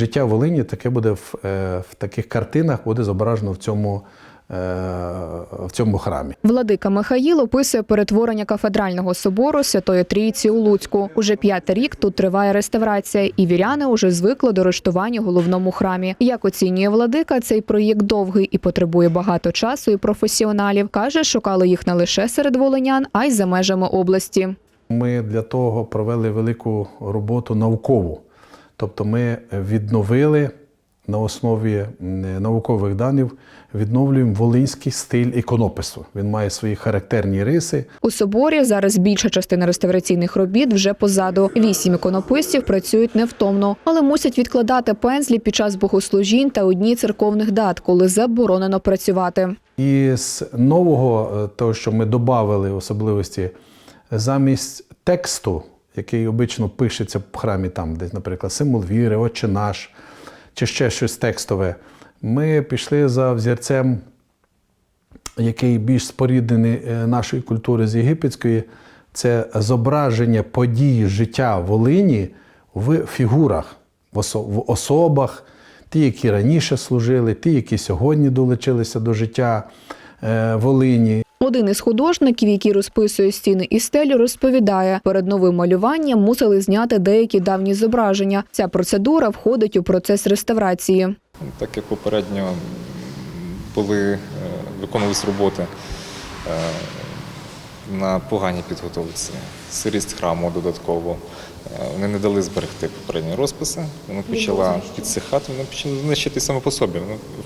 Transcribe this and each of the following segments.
Життя Волині таке буде в, е, в таких картинах, буде зображено в цьому, е, в цьому храмі. Владика Михаїл описує перетворення кафедрального собору Святої Трійці у Луцьку. Уже п'ятий рік тут триває реставрація, і віряни уже звикли до рештування головному храмі. Як оцінює владика, цей проєкт довгий і потребує багато часу і професіоналів. каже, шукали їх не лише серед волинян, а й за межами області. Ми для того провели велику роботу наукову. Тобто ми відновили на основі наукових даних, відновлюємо волинський стиль іконопису. Він має свої характерні риси. У соборі зараз більша частина реставраційних робіт вже позаду. Вісім іконописців працюють невтомно, але мусять відкладати пензлі під час богослужінь та одні церковних дат, коли заборонено працювати. І з нового, е, того, що ми додали особливості, замість тексту, який обично пишеться в храмі, там, десь, наприклад, символ віри, Отче наш, чи ще щось текстове, ми пішли за взірцем, який більш споріднений е, нашої культури з єгипетської, це зображення подій життя Волині в фігурах, в особах, ті, які раніше служили, ті, які сьогодні долучилися до життя е, Волині. Один із художників, який розписує стіни і стелю, розповідає, перед новим малюванням мусили зняти деякі давні зображення. Ця процедура входить у процес реставрації. Так як попередньо були, виконувалися виконувались роботи е, на поганій підготовці, сирість храму додатково. е, Вони не дали зберегти попередні розписи, вона почала підсихати, вона почала знищити саме по собі.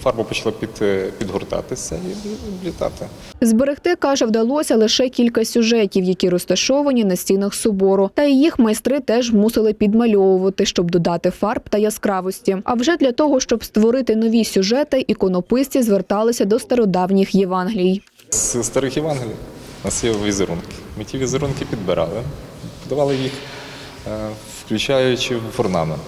Фарба почала під, е, підгортатися і влітати. Зберегти, каже, вдалося лише кілька сюжетів, які розташовані на стінах собору. Та й їх майстри теж мусили підмальовувати, щоб додати фарб та яскравості. А вже для того, щоб створити нові сюжети, іконописці зверталися до стародавніх Євангелій. З старих Євангелій у нас є візерунки. Ми ті візерунки підбирали, подавали їх, е, включаючи в орнамент.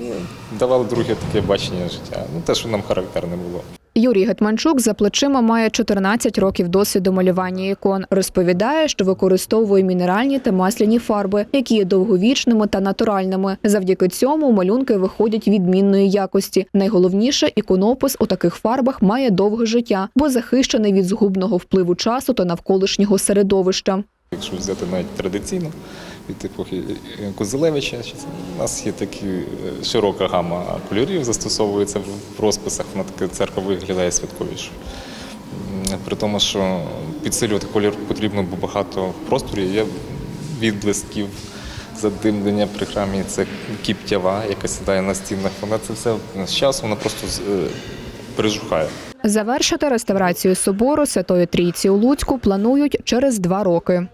І давали друге таке бачення життя. Ну, те, що нам характерне було. Юрій Гетманчук за плечима має 14 років досвіду малювання ікон. Розповідає, що використовує мінеральні та масляні фарби, які є довговічними та натуральними. Завдяки цьому малюнки виходять відмінної якості. Найголовніше, іконопис у таких фарбах має довге життя, бо захищений від згубного впливу часу та навколишнього середовища. Якщо взяти навіть традиційно від епохи Козелевича, у нас є такі е, широка гама кольорів, застосовується в розписах, вона така церква виглядає святковіше. При тому, що підсилювати колір потрібно, бо багато простору є відблисків, задимлення при храмі, це кіптява, яка сідає на стінах. Вона це все з часу вона просто е, пережухає. Завершити реставрацію собору Святої Трійці у Луцьку планують через два роки.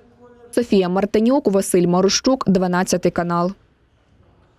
Софія Мартинюк, Василь Марущук, 12 канал.